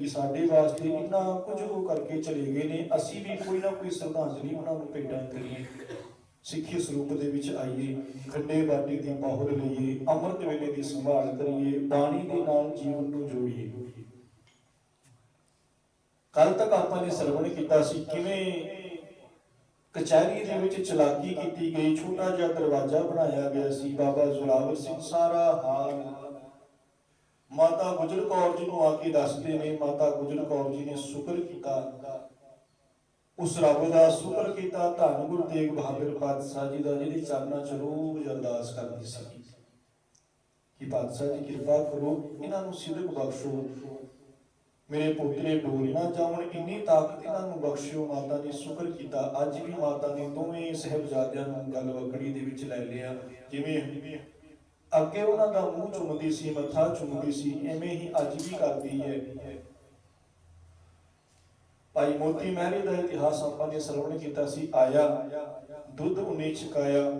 ਕਿ ਸਾਡੇ ਵਾਸਤੇ ਇੰਨਾ ਕੁਝ ਉਹ ਕਰਕੇ ਚਲੇ ਗਏ ਨੇ। ਅਸੀਂ ਵੀ ਕੋਈ ਨਾ ਕੋਈ ਸ਼ਰਧਾਂਜਲੀ ਉਹਨਾਂ ਨੂੰ ਭੇਟਾਂ ਕਰੀਏ। ਸਿੱਖੀ ਸਰੂਪ ਦੇ ਵਿੱਚ ਆਈਏ, ਖੰਡੇ ਬਾਟੀ ਦੀ ਪਹੁਰ ਲਈਏ, ਅੰਮ੍ਰਿਤ ਵੇਲੇ ਦੀ ਸੰਭਾਲ ਕਰੀਏ, ਬਾਣੀ ਦੇ ਨਾਲ ਜੀਵਨ ਨੂੰ ਜੋੜੀਏ। ਕੱਲ ਤੱਕ ਆਪਾਂ ਨੇ ਸਰਵਣ ਕੀਤਾ ਸੀ, ਕਿਵੇਂ ਕਚਹਿਰੀ ਦੇ ਵਿੱਚ ਚਲਾਕੀ ਕੀਤੀ ਗਈ, ਛੋਟਾ ਜਿਹਾ ਦਰਵਾਜ਼ਾ ਬਣਾਇਆ ਗਿਆ ਸੀ, ਬਾਬਾ ਜ਼ੁਲਾਵਰ ਸਿੰਘ ਸਾਰਾ ਹਾਲ ਮਾਤਾ ਗੁਜਰ ਕੌਰ ਜੀ ਨੂੰ ਆ ਕੇ ਦੱਸਦੇ ਨੇ, ਮਾਤਾ ਗੁਜਰ ਕੌਰ ਜੀ ਨੇ ਸ਼ੁਕਰ ਕੀਤਾ। ਉਸ ਰੱਬ ਦਾ ਸ਼ੁਕਰ ਕੀਤਾ, ਧੰਨ ਗੁਰੂ ਤੇਗ ਬਹਾਦਰ ਪਾਤਸ਼ਾਹ ਜੀ ਦਾ ਜਿਹਦੇ ਚਰਨਾਂ 'ਚ ਰੋਜ਼ ਅਰਦਾਸ ਕਰਦੀ ਸੀ। ਕਿ ਪਾਤਸ਼ਾਹ ਜੀ, ਕਿਰਪਾ ਕਰੋ, ਇਹਨਾਂ ਨੂੰ ਸਿੱਧਕ ਬਖਸ਼ੋ। ਮੇਰੇ ਪੋਤਰੇ ਡੋਲ ਨਾ ਜਾਵਣ, ਇੰਨੀ ਤਾਕਤ ਇਹਨਾਂ ਨੂੰ ਬਖਸ਼ਿਓ, ਮਾਤਾ ਨੇ ਸ਼ੁਕਰ ਕੀਤਾ। ਅੱਜ ਵੀ ਮਾਤਾ ਨੇ ਦੋਵੇਂ ਸਹਿਬਜ਼ਾਦਿਆਂ ਨੂੰ ਗੱਲ ਵਕੜੀ ਦੇ ਵਿੱਚ ਲੈ ਲਿਆ। ਜਿਵੇਂ ਅੱਗੇ ਉਹਨਾਂ ਦਾ ਮੂੰਹ ਚੁੰਮਦੀ ਸੀ, ਮੱਥਾ ਚੁੰਮਦੀ ਸੀ, ਐਵੇਂ ਹੀ ਅੱਜ ਵੀ ਕਰਦੀ ਹੈ। ਭਾਈ ਮੋਤੀ ਮਹਿਰੇ ਦਾ ਇਤਿਹਾਸ ਆਪਾਂ ਨੇ ਸਰਵਣ ਕੀਤਾ ਸੀ, ਆਇਆ, ਦੁੱਧ ਉਨੇ ਛਕਾਇਆ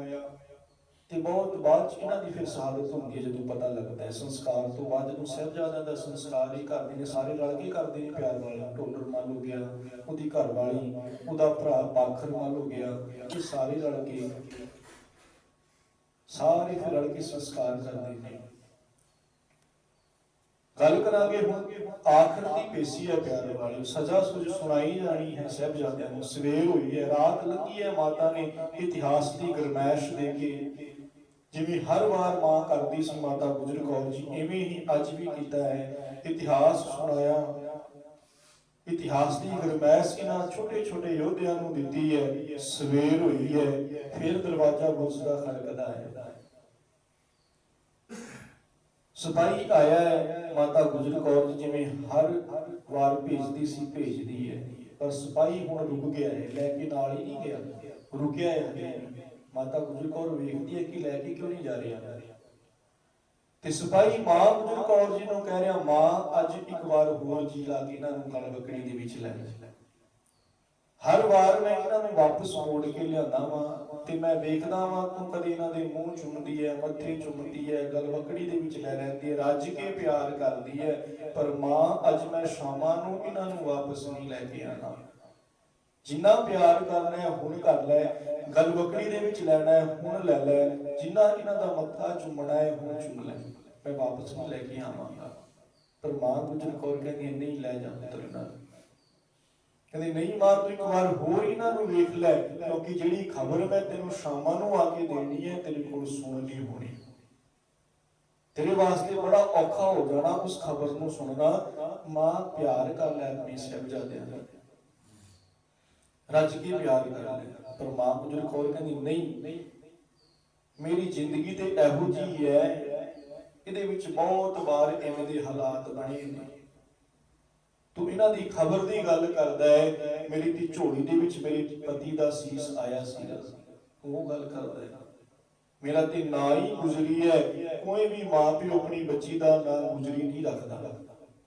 ਤੇ ਬਹੁਤ ਬਾਅਦ ਚ ਇਹਨਾਂ ਦੀ ਫਿਰ ਸ਼ਹਾਦਤ ਹੁੰਦੀ ਹੈ ਜਦੋਂ ਪਤਾ ਲੱਗਦਾ ਹੈ। ਸੰਸਕਾਰ ਤੋਂ ਬਾਅਦ ਜਦੋਂ ਸਹਿਬਜ਼ਾਦਿਆਂ ਦਾ ਸੰਸਕਾਰ ਹੀ ਕਰਦੇ ਨੇ, ਸਾਰੇ ਰਲ ਕੇ ਕਰਦੇ ਨੇ, ਪਿਆਰ ਵਾਲਾ ਢੋਲਰ ਮੰਨ ਹੋ ਗਿਆ, ਉਹਦੀ ਘਰ ਵਾਲੀ ਉਹਦਾ ਭਰਾ ਬਾਖਰ ਮੰਨ ਹੋ ਗਿਆ, ਇਹ ਸਾਰੇ ਰਲ ਕੇ ਸਾਰੇ ਫਿਰ ਰਲ ਕੇ ਸੰਸਕਾਰ ਕਰਦੇ ਨੇ। ਗੱਲ ਕਰਾਂਗੇ ਹੁਣ ਆਖਰ ਦੀ ਪੇਸ਼ੀ ਹੈ ਪਿਆਰੇ ਵਾਲੀ ਸਜ਼ਾ ਸੁਝ ਸੁਣਾਈ ਜਾਣੀ ਹੈ ਸਹਿਬਜ਼ਾਦਿਆਂ ਨੂੰ, ਸਵੇਰ ਹੋਈ ਹੈ, ਰਾਤ ਲੱਗੀ ਹੈ ਮਾਤਾ ਨੇ, ਇਤਿਹਾਸ ਦੀ ਗਰਮੈਸ਼ ਦੇ ਕੇ। ਜਿਵੇਂ ਹਰ ਵਾਰ ਮਾਂ ਕਰਦੀ ਸੀ ਮਾਤਾ ਗੁਜਰ ਕੌਰ ਜੀ ਐਵੇਂ ਹੀ ਅੱਜ ਵੀ ਕੀਤਾ ਹੈ। ਇਤਿਹਾਸ ਸੁਣਾਇਆ, ਇਤਿਹਾਸ ਦੀ ਗਰਮੈਸ਼ ਇਹਨਾਂ ਛੋਟੇ ਛੋਟੇ ਯੋਧਿਆਂ ਨੂੰ ਦਿੱਤੀ ਹੈ। ਸਵੇਰ ਹੋਈ ਹੈ ਫਿਰ ਦਰਵਾਜ਼ਾ ਬੁੱਝਦਾ ਖੜਕਦਾ ਹੈ। ਸਿਪਾਹੀ ਆਇਆ ਹੈ, ਮਾਤਾ ਗੁਜਰ ਕੌਰ ਜਿਵੇਂ ਹਰ ਵਾਰ ਭੇਜਦੀ ਸੀ, ਭੇਜਦੀ ਹੈ। ਪਰ ਸਿਪਾਹੀ ਹੁਣ ਰੁਕ ਗਿਆ ਹੈ, ਲੈ ਕੇ ਨਾਲ ਹੀ ਨਹੀਂ ਗਿਆ। ਰੁਕਿਆ ਹੈ ਮਾਤਾ ਗੁਜਰ ਕੌਰ ਵੇਖਦੀ ਹੈ ਕਿ ਲੈ ਕੇ ਕਿਉਂ ਨਹੀਂ ਜਾ ਰਿਹਾ। ਤੇ ਸਿਪਾਹੀ ਮਾਂ ਗੁਜਰ ਕੌਰ ਜੀ ਨੂੰ ਕਹਿ ਰਿਹਾ, ਮਾਂ, ਅੱਜ ਇੱਕ ਵਾਰ ਹੋਰ ਜੀ ਲਾ ਕੇ ਇਹਨਾਂ ਨੂੰ ਗਲ ਬੱਕਰੀ ਦੇ ਵਿੱਚ ਲੈ ਹਰ ਵਾਰ ਮੈਂ ਇਹਨਾਂ ਨੂੰ ਵਾਪਸ ਮੋੜ ਕੇ ਲਿਆਂਦਾ ਵਾਂ। ਤੇ ਮੈਂ ਵੇਖਦਾ ਵਾਂ ਤੂੰ ਕਦੇ ਇਹਨਾਂ ਦੇ ਮੂੰਹ ਚੁੰਮਦੀ ਹੈ, ਮੱਥੇ ਚੁੰਮਦੀ ਹੈ ਗਲਵਕੜੀ ਦੇ ਵਿੱਚ ਲੈ ਲੈਂਦੀ ਹੈ, ਰੱਜ ਕੇ ਪਿਆਰ ਕਰਦੀ ਹੈ। ਪਰ ਮਾਂ, ਅੱਜ ਮੈਂ ਸ਼ਾਮਾਂ ਨੂੰ ਇਹਨਾਂ ਨੂੰ ਵਾਪਸ ਨਹੀਂ ਲੈ ਕੇ ਆਣਾ। ਜਿੰਨਾ ਪਿਆਰ ਕਰਨਾ ਹੈ, ਹੁਣ ਕਰ ਲੈ। ਗਲਵਕੜੀ ਦੇ ਵਿੱਚ ਲੈਣਾ ਹੈ, ਹੁਣ ਲੈ ਲੈ। ਜਿੰਨਾ ਇਹਨਾਂ ਦਾ ਮੱਥਾ ਚੁੰਮਣਾ ਹੈ, ਹੁਣ ਚੁੰਮ ਲੈ। ਮੈਂ ਵਾਪਸ ਨਹੀਂ ਲੈ ਕੇ ਆਵਾਂਗਾ। ਪਰ ਮਾਂ ਗੁਜਰ ਕੌਰ ਕਹਿੰਦੀ ਨਹੀਂ ਲੈ ਜਾ ਪੁੱਤਰ ਇਹਨਾਂ ਕਹਿੰਦੇ ਨਹੀਂ ਮਾਂ ਤੂੰ ਇੱਕ ਵਾਰ ਹੋਰ ਇਹਨਾਂ ਨੂੰ ਵੇਖ ਲੈ, ਕਿਉਂਕਿ ਜਿਹੜੀ ਖਬਰ ਮੈਂ ਤੈਨੂੰ ਸ਼ਾਮਾਂ ਨੂੰ ਆ ਕੇ ਦੇਣੀ ਹੈ, ਤੇਰੇ ਕੋਲ ਸੁਣਨੀ ਹੋਣੀ। ਤੇਰੇ ਵਾਸਤੇ ਬੜਾ ਔਖਾ ਹੋ ਜਾਣਾ ਉਸ ਖਬਰ ਨੂੰ ਸੁਣਨਾ। ਮਾਂ ਪਿਆਰ ਕਰ ਲੈ ਆਪਣੀ ਸਹਿਬਜ਼ਾਦਿਆਂ ਨਾਲ ਰੱਜ ਕੇ ਪਿਆਰ ਕਰ ਲੈ। ਪਰ ਮਾਂ ਗੁਜਰ ਕੌਰ ਕਹਿੰਦੀ, ਨਹੀਂ, ਮੇਰੀ ਜ਼ਿੰਦਗੀ ਤੇ ਇਹੋ ਜੀ ਹੈ, ਇਹਦੇ ਵਿੱਚ ਬਹੁਤ ਵਾਰ ਐਵੇਂ ਦੇ ਹਾਲਾਤ ਬਣੇ ਨੇ। ਤੂੰ ਇਹਨਾਂ ਦੀ ਖਬਰ ਦੀ ਗੱਲ ਕਰਦਾ ਹੈ ਮੇਰੀ ਦੀ ਝੋਲੀ ਦੇ ਵਿੱਚ ਮੇਰੇ ਪਤੀ ਦਾ ਸੀਸ ਆਇਆ ਸੀ। ਉਹ ਗੱਲ ਕਰਦਾ ਹੈ ਮੇਰਾ ਤੇ ਨਾਂ ਹੀ ਗੁਜ਼ਰੀ ਹੈ ਕੋਈ ਵੀ ਮਾਂ ਪਿਓ ਆਪਣੀ ਬੱਚੀ ਦਾ ਨਾਂ ਗੁਜ਼ਰੀ ਨਹੀਂ ਰੱਖਦਾ।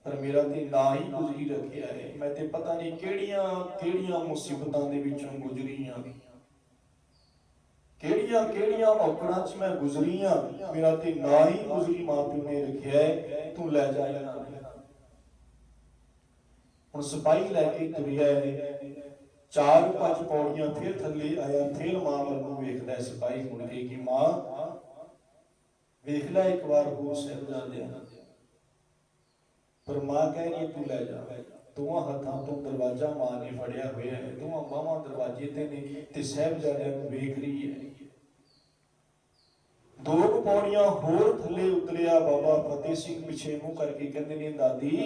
ਪਰ ਮੇਰਾ ਤੇ ਨਾ ਹੀ ਗੁਜ਼ਰੀ ਰੱਖਿਆ ਹੈ ਮੈਂ ਤੇ ਪਤਾ ਨਹੀਂ ਕਿਹੜੀਆਂ ਕਿਹੜੀਆਂ ਮੁਸੀਬਤਾਂ ਦੇ ਵਿੱਚੋਂ ਗੁਜ਼ਰੀਆਂ ਕਿਹੜੀਆਂ ਕਿਹੜੀਆਂ ਔਕੜਾਂ 'ਚ ਮੈਂ ਗੁਜ਼ਰੀ ਹਾਂ ਮੇਰਾ ਤੇ ਨਾ ਹੀ ਗੁਜ਼ਰੀ ਮਾਂ ਪਿਓ ਨੇ ਰੱਖਿਆ ਹੈ ਤੂੰ ਲੈ ਜਾ ਇਹਨਾਂ ਹੁਣ ਸਿਪਾਹੀ ਲੈ ਕੇ ਤੁਰਿਆ ਚਾਰ ਪੰਜ ਪੌੜੀਆਂ ਫਿਰ ਥੱਲੇ ਆਇਆ, ਫਿਰ ਮਾਂ ਵੱਲ ਨੂੰ ਵੇਖਦਾ ਸਿਪਾਹੀ ਮੁੜ ਕੇ ਕਿ ਮਾਂ, ਵੇਖ ਲੈ ਇੱਕ ਵਾਰ ਹੋਰ ਸਾਹਿਬਜ਼ਾਦਿਆਂ ਪਰ ਮਾਂ ਕਹਿ ਰਹੀ ਤੂੰ ਲੈ ਜਾ। ਦੋਵਾਂ ਹੱਥਾਂ ਤੋਂ ਦਰਵਾਜ਼ਾ ਮਾਂ ਨੇ ਫੜਿਆ ਹੋਇਆ ਹੈ। ਦੋਵਾਂ ਬਾਹਾਂ ਦਰਵਾਜ਼ੇ ਤੇ ਨੇ ਤੇ ਸਾਹਿਬਜ਼ਾਦਿਆਂ ਨੂੰ ਵੇਖ ਰਹੀ ਹੈ। ਦੋ ਕੁ ਪੌੜੀਆਂ ਹੋਰ ਥੱਲੇ ਉਤਰਿਆ, ਬਾਬਾ ਫਤਿਹ ਸਿੰਘ ਪਿੱਛੇ ਮੂੰਹ ਕਰਕੇ ਕਹਿੰਦੇ ਨੇ, ਦਾਦੀ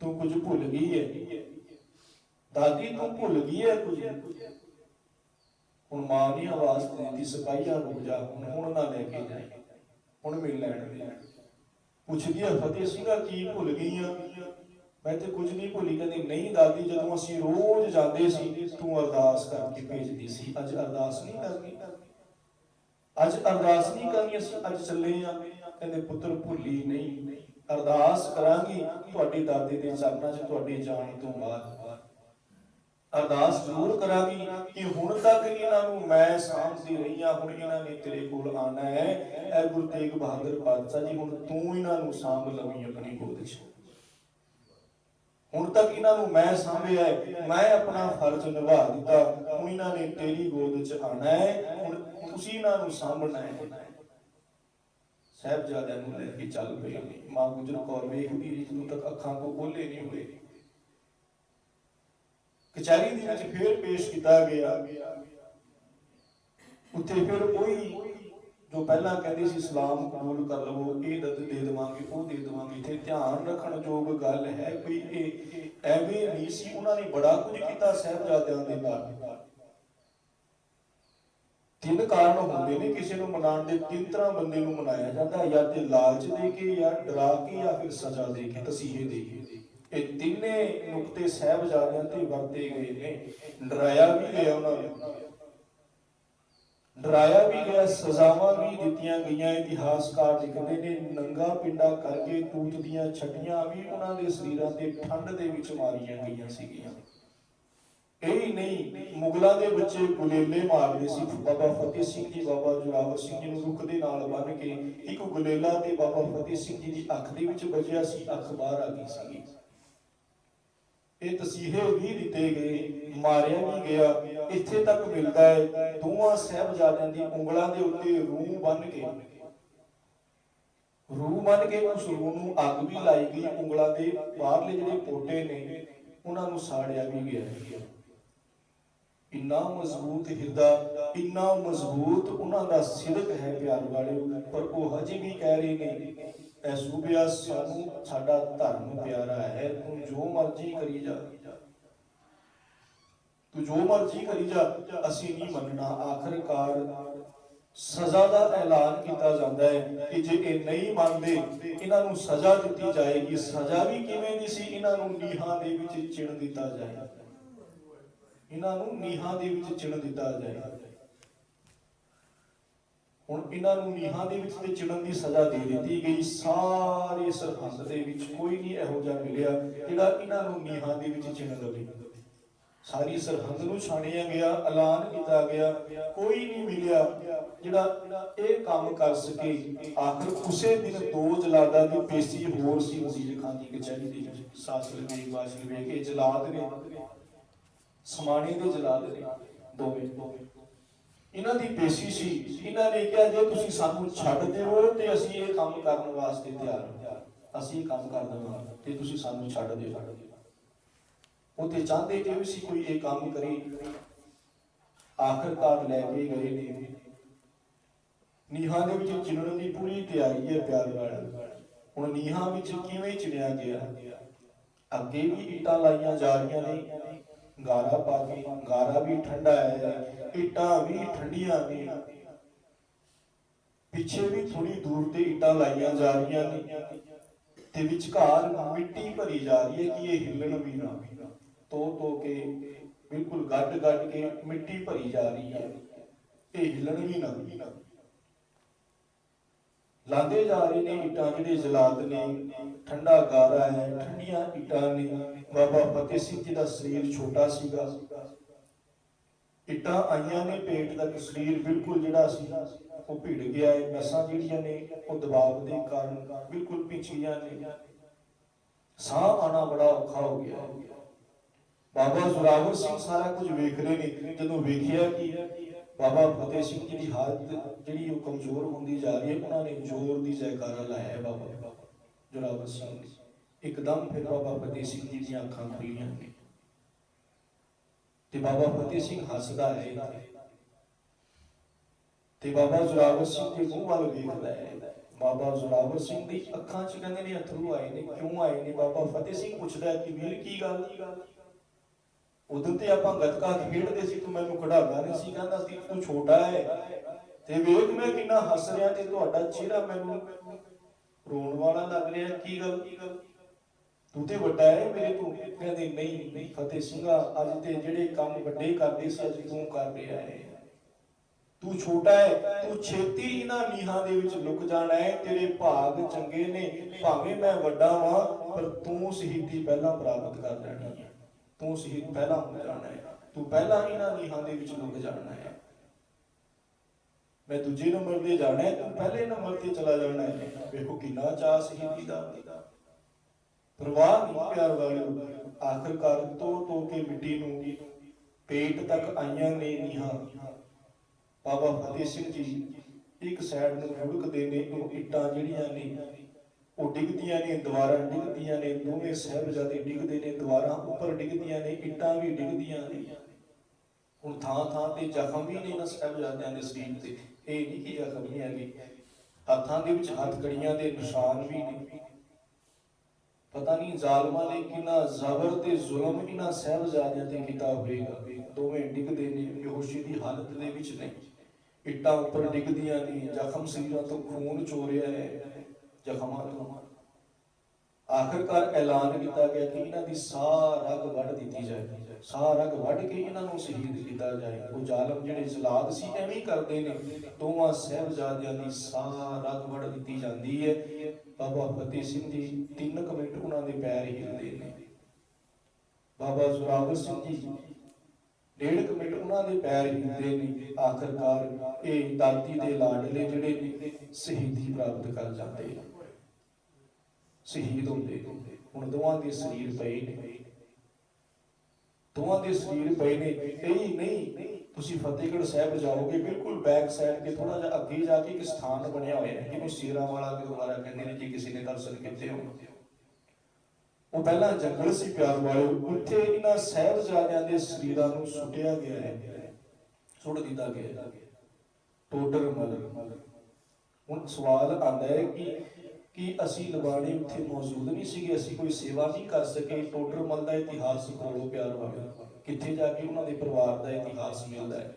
ਤੂੰ ਕੁਝ ਭੁੱਲ ਗਈ ਹੈ ਦਾਦੀ, ਤੂੰ ਭੁੱਲ ਗਈ ਹੈ ਕੁਝ। ਹੁਣ ਮਾਂ ਦੀ ਆਵਾਜ਼ ਤੇ ਦਿੱਤੀ ਸਿਪਾਹੀਆਂ ਰੁਕ ਜਾ ਹੁਣ ਹੁਣ ਨਾ ਲੈ ਕੇ ਜਾਏ ਹੁਣ ਮਿਲ ਲੈਣ ਦੇ। ਪੁੱਛਦੀ ਹੈ ਫਤਿਹ ਸਿੰਘਾ, ਕੀ ਭੁੱਲ ਗਈ ਆ? ਮੈਂ ਤੇ ਕੁਝ ਨਹੀਂ ਭੁੱਲੀ, ਕਹਿੰਦੀ, ਨਹੀਂ ਦਾਦੀ, ਜਦੋਂ ਅਸੀਂ ਰੋਜ਼ ਜਾਂਦੇ ਸੀ, ਤੂੰ ਅਰਦਾਸ ਕਰਕੇ ਭੇਜਦੀ ਸੀ। ਅੱਜ ਅਰਦਾਸ ਨਹੀਂ ਕਰਨੀ। ਅੱਜ ਅਰਦਾਸ ਨਹੀਂ ਕਰਨੀ, ਅਸੀਂ ਅੱਜ ਚੱਲੇ ਆ। ਕਹਿੰਦੇ, ਪੁੱਤਰ, ਭੁੱਲੀ ਨਹੀਂ। ਅਰਦਾਸ ਕਰਾਂਗੀ ਤੁਹਾਡੇ ਦਾਦੇ ਦੇ ਚਰਨਾਂ 'ਚ ਤੁਹਾਡੇ ਜਾਣ ਤੋਂ ਬਾਅਦ। ਅਰਦਾਸ ਜ਼ਰੂਰ ਕਰਾਂਗੀ ਕਿ ਹੁਣ ਤੱਕ ਇਹਨਾਂ ਨੂੰ ਮੈਂ ਸਾਂਭਦੀ ਰਹੀ ਹਾਂ ਹੁਣ ਇਹਨਾਂ ਨੇ ਤੇਰੇ ਕੋਲ ਆਣਾ ਹੈ। ਐ ਗੁਰੂ ਤੇਗ ਬਹਾਦਰ ਪਾਤਸ਼ਾਹ ਜੀ, ਹੁਣ ਤੂੰ ਇਹਨਾਂ ਨੂੰ ਸਾਂਭ ਲਵੀਂ ਆਪਣੀ ਗੋਦ 'ਚ। ਹੁਣ ਤੱਕ ਇਹਨਾਂ ਨੂੰ ਮੈਂ ਸਾਂਭਿਆ ਮੈਂ ਆਪਣਾ ਫਰਜ਼ ਨਿਭਾ ਦਿੱਤਾ, ਹੁਣ ਇਹਨਾਂ ਨੇ ਤੇਰੀ ਗੋਦ 'ਚ ਆਣਾ ਹੈ, ਹੁਣ ਤੁਸੀਂ ਇਹਨਾਂ ਨੂੰ ਸਾਂਭਣਾ ਹੈ। ਸਾਹਿਬਜ਼ਾਦਿਆਂ ਨੂੰ ਲੈ ਕੇ ਚੱਲ ਪਏ ਮਾਂ ਗੁਜਰ ਕੌਰ ਵੇਖਦੀ ਰਹੀ ਜਦੋਂ ਤੱਕ ਅੱਖਾਂ ਤੋਂ ਓਲੇ ਨਹੀਂ ਹੋਏ। ਕਚਹਿਰੀ ਦੇ ਵਿੱਚ ਫੇਰ ਪੇਸ਼ ਕੀਤਾ ਗਿਆ। ਉੱਥੇ ਫਿਰ ਉਹੀ ਜੋ ਪਹਿਲਾਂ ਕਹਿੰਦੇ ਸੀ, ਸਲਾਮ ਕਬੂਲ ਕਰ ਲਵੋ, ਇਹ ਦੱਦ ਦੇ ਦੇਵਾਂਗੇ, ਉਹ ਦੇ ਦੇਵਾਂਗੇ। ਇੱਥੇ ਧਿਆਨ ਰੱਖਣ ਯੋਗ ਗੱਲ ਹੈ ਕੋਈ ਇਹ। ਐਵੇਂ ਨਹੀਂ ਸੀ, ਉਹਨਾਂ ਨੇ ਬੜਾ ਕੁਝ ਕੀਤਾ ਸਾਹਿਬਜ਼ਾਦਿਆਂ ਦੇ ਨਾਲ। ਤਿੰਨ ਕਾਰਨ ਹੁੰਦੇ ਨੇ, ਕਿਸੇ ਨੂੰ ਮਨਾਉਣ ਦੇ ਤਿੰਨ ਤਰ੍ਹਾਂ ਬੰਦੇ ਨੂੰ ਮਨਾਇਆ ਜਾਂਦਾ ਜਾਂ ਤੇ ਲਾਲਚ ਦੇ ਕੇ, ਜਾਂ ਡਰਾ ਕੇ, ਜਾਂ ਫਿਰ ਸਜ਼ਾ ਦੇ ਕੇ, ਤਸੀਹੇ ਦੇ ਕੇ। ਇਹ ਤਿੰਨੇ ਨੁਕਤੇ ਸਾਹਿਬਜ਼ਾਦਿਆਂ ਤੇ ਵਰਤੇ ਗਏ ਨੇ। ਡਰਾਇਆ ਵੀ ਗਿਆ ਉਹਨਾਂ ਨੂੰ। ਡਰਾਇਆ ਵੀ ਗਿਆ, ਸਜ਼ਾਵਾਂ ਵੀ ਦਿੱਤੀਆਂ ਗਈਆਂ, ਇਤਿਹਾਸਕਾਰ ਲਿਖਦੇ ਨੇ, ਨੰਗਾ ਪਿੰਡਾ ਕਰਕੇ ਤੂਤ ਦੀਆਂ ਛਟੀਆਂ ਵੀ ਉਹਨਾਂ ਦੇ ਸਰੀਰਾਂ ਤੇ ਠੰਡ ਦੇ ਵਿੱਚ ਮਾਰੀਆਂ ਗਈਆਂ ਸੀਗੀਆਂ। ਇਹ ਹੀ ਨਹੀਂ, ਮੁਗਲਾਂ ਦੇ ਬੱਚੇ ਗੁਲੇਲੇ ਮਾਰਦੇ ਸੀ। ਬਾਬਾ ਫਤਿਹ ਸਿੰਘ ਜੀ, ਬਾਬਾ ਜੁਰਾਵਰ ਸਿੰਘ ਜੀ ਨੂੰ ਰੁੱਖ ਦੇ ਨਾਲ ਬੰਨ ਕੇ ਇੱਕ ਗੁਲੇਲਾ ਤੇ ਬਾਬਾ ਫਤਿਹ ਸਿੰਘ ਜੀ ਦੀ ਅੱਖ ਦੇ ਵਿੱਚ ਵੱਜਿਆ ਸੀ, ਅੱਖ ਬਾਹਰ ਆ ਗਈ ਸੀ ਇਹ ਤਸੀਹੇ ਵੀ ਦਿੱਤੇ ਗਏ, ਮਾਰਿਆ ਵੀ ਗਿਆ, ਇੱਥੇ ਤੱਕ ਮਿਲਦਾ ਹੈ, ਦੋਵਾਂ ਸਾਹਿਬਜ਼ਾਦਿਆਂ ਦੀ ਉਂਗਲਾਂ ਦੇ ਉੱਤੇ ਰੂਹ ਬੰਨ ਕੇ। ਰੂਹ ਬੰਨ ਕੇ ਉਸ ਰੂਹ ਨੂੰ ਅੱਗ ਵੀ ਲਾਈ ਗਈ, ਉਂਗਲਾਂ ਦੇ ਬਾਹਰਲੇ ਜਿਹੜੇ ਪੋਟੇ ਨੇ, ਉਹਨਾਂ ਨੂੰ ਸਾੜਿਆ ਵੀ ਗਿਆ। ਇੰਨਾ ਮਜ਼ਬੂਤ ਹਿਰਦਾ, ਇੰਨਾ ਮਜ਼ਬੂਤ ਉਹਨਾਂ ਦਾ ਸਿਦਕ ਹੈ ਪਿਆਰ ਵਾਲਿਓ ਪਰ ਉਹ ਹਜੇ ਵੀ ਕਹਿ ਰਹੇ ਨੇ, ਐ ਸੂਬਿਆ, ਸਾਨੂੰ ਸਾਡਾ ਧਰਮ ਪਿਆਰਾ ਹੈ, ਤੂੰ ਜੋ ਮਰਜ਼ੀ ਕਰੀ ਜਾ। ਤੂੰ ਜੋ ਮਰਜ਼ੀ ਕਰੀ ਜਾ, ਅਸੀਂ ਨਹੀਂ ਮੰਨਣਾ। ਆਖਰਕਾਰ ਸਜ਼ਾ ਦਾ ਐਲਾਨ ਕੀਤਾ ਜਾਂਦਾ ਹੈ ਕਿ ਜੇ ਇਹ ਨਹੀਂ ਮੰਨਦੇ, ਇਹਨਾਂ ਨੂੰ ਸਜ਼ਾ ਦਿੱਤੀ ਜਾਏਗੀ। ਸਜ਼ਾ ਵੀ ਕਿਵੇਂ ਦੀ ਸੀ? ਇਹਨਾਂ ਨੂੰ ਨੀਹਾਂ ਦੇ ਵਿੱਚ ਚਿਣ ਦਿੱਤਾ ਜਾਏਗਾ ਇਹਨਾਂ ਨੂੰ ਨੀਹਾਂ ਦੇ ਵਿੱਚ ਚਿਣ ਦਿੱਤਾ ਜਾਏਗਾ ਹੁਣ ਇਹਨਾਂ ਨੂੰ ਨੀਹਾਂ ਦੇ ਵਿੱਚ ਤੇ ਚਿਣਨ ਦੀ ਸਜ਼ਾ ਦੇ ਦਿੱਤੀ ਗਈ। ਸਾਰੇ ਸਰਹੰਦ ਦੇ ਵਿੱਚ ਕੋਈ ਨਹੀਂ ਇਹੋ ਜਿਹਾ ਮਿਲਿਆ ਜਿਹੜਾ ਇਹਨਾਂ ਨੂੰ ਨੀਹਾਂ ਦੇ ਵਿੱਚ ਚਿਣ ਲਵੇ ਸਾਰੀ ਸਰਹੰਦ ਨੂੰ ਛਾਣਿਆ ਗਿਆ, ਐਲਾਨ ਕੀਤਾ ਗਿਆ। ਕੋਈ ਨਹੀਂ ਮਿਲਿਆ ਜਿਹੜਾ ਇਹ ਕੰਮ ਕਰ ਸਕੇ। ਆਖਰ ਉਸੇ ਦਿਨ ਦੋ ਜਲਾਦਾਂ ਦੀ ਪੇਸ਼ੀ ਹੋਰ ਸੀ ਵਜ਼ੀਰ ਖਾਨ ਦੀ ਕਚਹਿਰੀ ਦੇ ਵਿੱਚ। ਸਾਸਲ ਵੇਗ ਵਾਸਲ ਵੇਗ ਇਹ ਜਲਾਦ ਨੇ ਸਮਾਣੇ ਦੇ ਜਲਾਦ ਨੇ ਦੋਵੇਂ। ਇਹਨਾਂ ਦੀ ਪੇਸ਼ੀ ਸੀ। ਇਹਨਾਂ ਨੇ ਕਿਹਾ, ਜੇ ਤੁਸੀਂ ਸਾਨੂੰ ਛੱਡ ਦਿਓ ਤੇ ਅਸੀਂ ਇਹ ਕੰਮ ਕਰਨ ਵਾਸਤੇ ਤਿਆਰ ਹਾਂ। ਅਸੀਂ ਕੰਮ ਕਰ ਦੇਵਾਂਗੇ ਤੇ ਤੁਸੀਂ ਸਾਨੂੰ ਛੱਡ ਦਿਓ। ਉਹ ਤੇ ਚਾਹੁੰਦੇ ਇਹ ਵੀ ਸੀ ਕੋਈ ਇਹ ਕੰਮ ਕਰੇ ਆਖਰਕਾਰ ਲੈ ਕੇ ਗਏ ਨੇ। ਨੀਹਾਂ ਦੇ ਵਿੱਚ ਚਿਣਨ ਦੀ ਪੂਰੀ ਤਿਆਰੀ ਹੈ, ਪਿਆਰ ਵਾਲਾ ਹੁਣ ਨੀਹਾਂ ਵਿੱਚ ਕਿਵੇਂ ਚਿਣਿਆ ਗਿਆ? ਅੱਗੇ ਵੀ ਇੱਟਾਂ ਲਾਈਆਂ ਜਾ ਰਹੀਆਂ ਨੇ। ਗਾਰਾ ਪਾ ਗਾਰਾ ਵੀ ਠੰਡਾ ਹੈ, ਇੱਟਾਂ ਵੀ ਠੰਡੀਆਂ ਨੇ। ਪਿੱਛੇ ਵੀ ਥੋੜੀ ਦੂਰ ਤੇ ਇੱਟਾਂ ਲਾਈਆਂ ਜਾ ਰਹੀਆਂ ਨੇ ਤੇ ਵਿਚਕਾਰ ਮਿੱਟੀ ਭਰੀ ਜਾ ਰਹੀ ਹੈ ਕਿ ਇਹ ਹਿੱਲਣ ਵੀ ਨਾ। ਤੋ ਤੋ ਕੇ, ਬਿਲਕੁਲ ਗੱਡ ਗੱਡ ਕੇ ਮਿੱਟੀ ਭਰੀ ਜਾ ਰਹੀ ਹੈ। ਇਹ ਹਿੱਲਣ ਵੀ ਨਾ। ਲਾਦੇ ਜਾ ਰਹੇ ਨੇ, ਇੱਟਾਂ ਜਿਹੜੇ ਜਲਾਦ ਨੇ, ਠੰਡਾ ਗਾਰਾ ਹੈ ਠੰਡੀਆਂ ਇੱਟਾਂ ਨੇ। ਬਾਬਾ ਫਤਿਹ ਸਿੰਘ ਜੀ ਦਾ ਸਰੀਰ ਛੋਟਾ ਸੀਗਾ। ਇੱਟਾਂ ਆਈਆਂ ਨੇ ਪੇਟ ਤੱਕ, ਸਰੀਰ ਬਿਲਕੁਲ ਜਿਹੜਾ ਸੀ, ਉਹ ਭਿੜ ਗਿਆ ਹੈ। ਨਸਾਂ ਜਿਹੜੀਆਂ ਨੇ, ਉਹ ਦਬਾਅ ਦੇ ਕਾਰਨ ਬਿਲਕੁਲ ਪਿਛੀਆਂ ਨੇ। ਸਾਹ ਆਣਾ ਬੜਾ ਔਖਾ ਹੋ ਗਿਆ। ਬਾਬਾ ਜ਼ੋਰਾਵਰ ਸਿੰਘ ਸਾਰਾ ਕੁਝ ਵੇਖ ਰਹੇ ਨੇ। ਜਦੋਂ ਵੇਖਿਆ ਕਿ ਬਾਬਾ ਫਤਿਹ ਸਿੰਘ ਜੀ ਦੀ ਹਾਲਤ, ਜਿਹੜੀ ਉਹ ਕਮਜ਼ੋਰ ਹੁੰਦੀ ਜਾ ਰਹੀ ਹੈ, ਉਹਨਾਂ ਨੇ ਜ਼ੋਰ ਦੀ ਜੈਕਾਰਾ ਲਾਇਆ ਹੈ ਬਾਬਾ। ਜ਼ੋਰਾਵਰ ਸਿੰਘ ਇੱਕਦਮ ਫਿਰ ਬਾਬਾ ਫਤਿਹ ਸਿੰਘ ਜੀ ਦੀਆਂ ਅੱਖਾਂ ਖੁੱਲੀਆਂ ਨੇ। ਤੇ ਬਾਬਾ ਫਤਿਹ ਸਿੰਘ ਹੱਸਦਾ ਹੈ ਤੇ ਬਾਬਾ ਜ਼ੋਰਾਵਰ ਸਿੰਘ ਦੇ ਮੂੰਹ ਵੱਲ ਵੇਖਦਾ ਹੈ ਬਾਬਾ ਜ਼ੋਰਾਵਰ ਸਿੰਘ ਦੀ ਅੱਖਾਂ 'ਚ ਕਹਿੰਦੇ ਨੇ, ਅਥਰੂ ਆਏ ਨੇ, ਕਿਉਂ ਆਏ ਨੇ? ਬਾਬਾ ਫਤਿਹ ਸਿੰਘ ਪੁੱਛਦਾ ਕਿ ਵੀਰ, ਕੀ ਗੱਲ? ਉਦੋਂ ਤੇ ਆਪਾਂ ਗੱਤਕਾ ਖੇਡਦੇ ਸੀ ਤੂੰ ਮੈਨੂੰ ਖੜਾਉਂਦਾ ਨਹੀਂ ਸੀ, ਕਹਿੰਦਾ ਸੀ, ਤੂੰ ਛੋਟਾ ਹੈ। ਤੇ ਵੇਖ ਮੈਂ ਕਿੰਨਾ ਹੱਸ ਰਿਹਾ ਤੇ ਤੁਹਾਡਾ ਚਿਹਰਾ ਮੈਨੂੰ ਰੋਣ ਵਾਲਾ ਲੱਗ ਰਿਹਾ, ਕੀ ਗੱਲ? ਤੂੰ ਤੇ ਵੱਡਾ ਹੈ ਮੇਰੇ ਤੋਂ। ਕਹਿੰਦੇ, ਨਹੀਂ ਨਹੀਂ ਫਤਿਹ ਸਿੰਘਾ, ਅੱਜ ਤੇ ਜਿਹੜੇ ਕੰਮ ਵੱਡੇ ਕਰਦੇ ਸੀ, ਅੱਜ ਤੂੰ ਕਰ ਰਿਹਾ ਹੈ। ਤੂੰ ਛੋਟਾ ਹੈ, ਤੂੰ ਛੇਤੀ ਇਹਨਾਂ ਨੀਹਾਂ ਦੇ ਵਿੱਚ ਲੁਕ ਜਾਣਾ ਹੈ, ਤੇਰੇ ਭਾਗ ਚੰਗੇ ਨੇ, ਭਾਵੇਂ ਮੈਂ ਵੱਡਾ ਵਾਂ, ਪਰ ਤੂੰ ਸ਼ਹੀਦੀ ਪਹਿਲਾਂ ਪ੍ਰਾਪਤ ਕਰ ਲੈਣਾ। ਤੂੰ ਸ਼ਹੀਦ ਪਹਿਲਾਂ ਹੋ ਜਾਣਾ ਹੈ। ਤੂੰ ਪਹਿਲਾਂ ਇਹਨਾਂ ਨੀਹਾਂ ਦੇ ਵਿੱਚ ਲੁਕ ਜਾਣਾ ਹੈ। ਮੈਂ ਦੂਜੇ ਨੰਬਰ ਤੇ ਜਾਣਾ ਹੈ, ਤੂੰ ਪਹਿਲੇ ਨੰਬਰ ਤੇ ਚਲਾ ਜਾਣਾ ਹੈ। ਵੇਖੋ ਕਿੰਨਾ ਚਾਹ ਸ਼ਹੀਦੀ ਦਾ। ਪ੍ਰਵਾਹ ਨਹੀਂ, ਪਿਆਰ ਵਾਲਿਓ, ਆਖਰਕਾਰ ਤੋ ਤੋ ਕੇ ਮਿੱਟੀ ਨੂੰ ਪੇਟ ਤੱਕ ਆਈਆਂ ਨੇ ਨੀਹਾਂ ਬਾਬਾ ਫਤਿਹ ਸਿੰਘ ਜੀ ਇੱਕ ਸਾਈਡ ਨੂੰ ਮੁੜਕਦੇ ਨੇ, ਉਹ ਇੱਟਾਂ ਜਿਹੜੀਆਂ ਨੇ ਉਹ ਡਿੱਗਦੀਆਂ ਨੇ ਦੁਆਰਾ ਡਿੱਗਦੀਆਂ ਨੇ, ਦੋਵੇਂ ਸਾਹਿਬਜ਼ਾਦੇ ਡਿੱਗਦੇ ਨੇ ਦੁਆਰਾ ਉੱਪਰ ਡਿੱਗਦੀਆਂ ਨੇ, ਇੱਟਾਂ ਵੀ ਡਿੱਗਦੀਆਂ ਨੇ। ਹੁਣ ਥਾਂ ਥਾਂ ਤੇ ਜ਼ਖਮ ਵੀ ਨੇ ਨਾ ਸਾਹਿਬਜ਼ਾਦਿਆਂ ਦੇ ਸਰੀਰ ਤੇ, ਇਹ ਨਹੀਂ ਕਿ ਜ਼ਖਮ ਨਹੀਂ ਹੈਗੇ। ਹੱਥਾਂ ਦੇ ਵਿੱਚ ਹੱਥ ਦੇ ਨਿਸ਼ਾਨ ਵੀ ਨੇ। ਪਤਾ ਨਹੀਂ ਜ਼ਾਲਮਾਂ ਨੇ ਕਿੰਨਾ ਜ਼ਬਰ ਤੇ ਜ਼ੁਲਮ ਇਹਨਾਂ ਸਾਹਿਬਜ਼ਾਦਿਆਂ ਤੇ ਕੀਤਾ ਹੋਵੇਗਾ। ਦੋਵੇਂ ਡਿੱਗਦੇ ਨੇ, ਬੇਹੋਸ਼ੀ ਦੀ ਹਾਲਤ ਦੇ ਵਿੱਚ ਨੇ। ਇੱਟਾਂ ਉੱਪਰ ਡਿੱਗਦੀਆਂ ਨੇ, ਜ਼ਖਮ ਸਰੀਰਾਂ ਤੋਂ ਖੂਨ ਚੋਰਿਆ ਹੈ। ਜ਼ਖਮਾਂ ਤੋਂ ਆਖਰਕਾਰ ਐਲਾਨ ਕੀਤਾ ਗਿਆ ਕਿ ਇਹਨਾਂ ਦੀ ਸਾਹ ਰਗ ਵੱਢ ਦਿੱਤੀ ਜਾਏ। ਸਾਹ ਰਗ ਵੱਢ ਕੇ ਇਹਨਾਂ ਨੂੰ ਸ਼ਹੀਦ ਕੀਤਾ ਜਾਏ। ਉਹ ਜ਼ਾਲਮ ਜਿਹੜੇ ਜਲਾਦ ਸੀ, ਐਵੇਂ ਹੀ ਕਰਦੇ ਨੇ। ਦੋਵਾਂ ਸਾਹਿਬਜ਼ਾਦਿਆਂ ਦੀ ਸਾਹ ਰਗ ਵੱਢ ਦਿੱਤੀ ਜਾਂਦੀ ਹੈ। ਬਾਬਾ ਫਤਿਹ ਸਿੰਘ ਜੀ ਤਿੰਨ ਕੁ ਮਿੰਟ ਉਹਨਾਂ ਦੇ ਪੈਰ ਹਿੱਲਦੇ ਨੇ। ਬਾਬਾ ਜ਼ੋਰਾਵਰ ਸਿੰਘ ਜੀ ਡੇਢ ਕੁ ਮਿੰਟ ਉਹਨਾਂ ਦੇ ਪੈਰ ਹਿੱਲਦੇ ਨੇ। ਆਖਰਕਾਰ ਇਹ ਦਾਤੀ ਦੇ ਲਾਡਲੇ ਜਿਹੜੇ ਨੇ, ਸ਼ਹੀਦੀ ਪ੍ਰਾਪਤ ਕਰ ਜਾਂਦੇ ਨੇ। ਸ਼ਹੀਦ ਹੁੰਦੇ। ਹੁਣ ਦੋਵਾਂ ਦੇ ਸਰੀਰ ਪਏ ਨੇ। ਦੋਵਾਂ ਦੇ ਸਰੀਰ ਪਏ ਨੇ। ਇਹ ਨਹੀਂ, ਤੁਸੀਂ ਫਤਿਹਗੜ੍ਹ ਸਾਹਿਬ ਜਾਓਗੇ, ਬਿਲਕੁਲ ਬੈਕ ਸਾਈਡ ਤੇ ਥੋੜਾ ਜਿਹਾ ਅੱਗੇ ਜਾ ਕੇ ਇੱਕ ਸਥਾਨ ਬਣਿਆ ਹੋਇਆ ਹੈ, ਜਿਹਨੂੰ ਸੀਰਾ ਵਾਲਾ ਗੁਰਦੁਆਰਾ ਕਹਿੰਦੇ ਨੇ, ਜੇ ਕਿਸੇ ਨੇ ਦਰਸ਼ਨ ਕੀਤੇ ਹੋਣ। ਉਹ ਪਹਿਲਾਂ ਜੰਗਲ ਸੀ ਪਿਆਰ ਵਾਲੇ, ਉੱਥੇ ਇਹਨਾਂ ਸਾਹਿਬਜ਼ਾਦਿਆਂ ਦੇ ਸਰੀਰਾਂ ਨੂੰ ਸੁੱਟਿਆ ਗਿਆ ਹੈ। ਸੁੱਟ ਦਿੱਤਾ ਗਿਆ ਟੋਡਰ ਮਲ ਹੁਣ ਸਵਾਲ ਆਉਂਦਾ ਹੈ ਕਿ ਕਿ ਅਸੀਂ ਲਵਾਣੇ ਉੱਥੇ ਮੌਜੂਦ ਨਹੀਂ ਸੀਗੇ, ਅਸੀਂ ਕੋਈ ਸੇਵਾ ਨਹੀਂ ਕਰ ਸਕੇ। ਟੋਡਰ ਦਾ ਇਤਿਹਾਸ ਕੋਲੋਂ ਪਿਆਰ ਵਾਲੇ ਕਿੱਥੇ ਜਾ ਕੇ ਉਹਨਾਂ ਦੇ ਪਰਿਵਾਰ ਦਾ ਇਤਿਹਾਸ ਮਿਲਦਾ ਹੈ।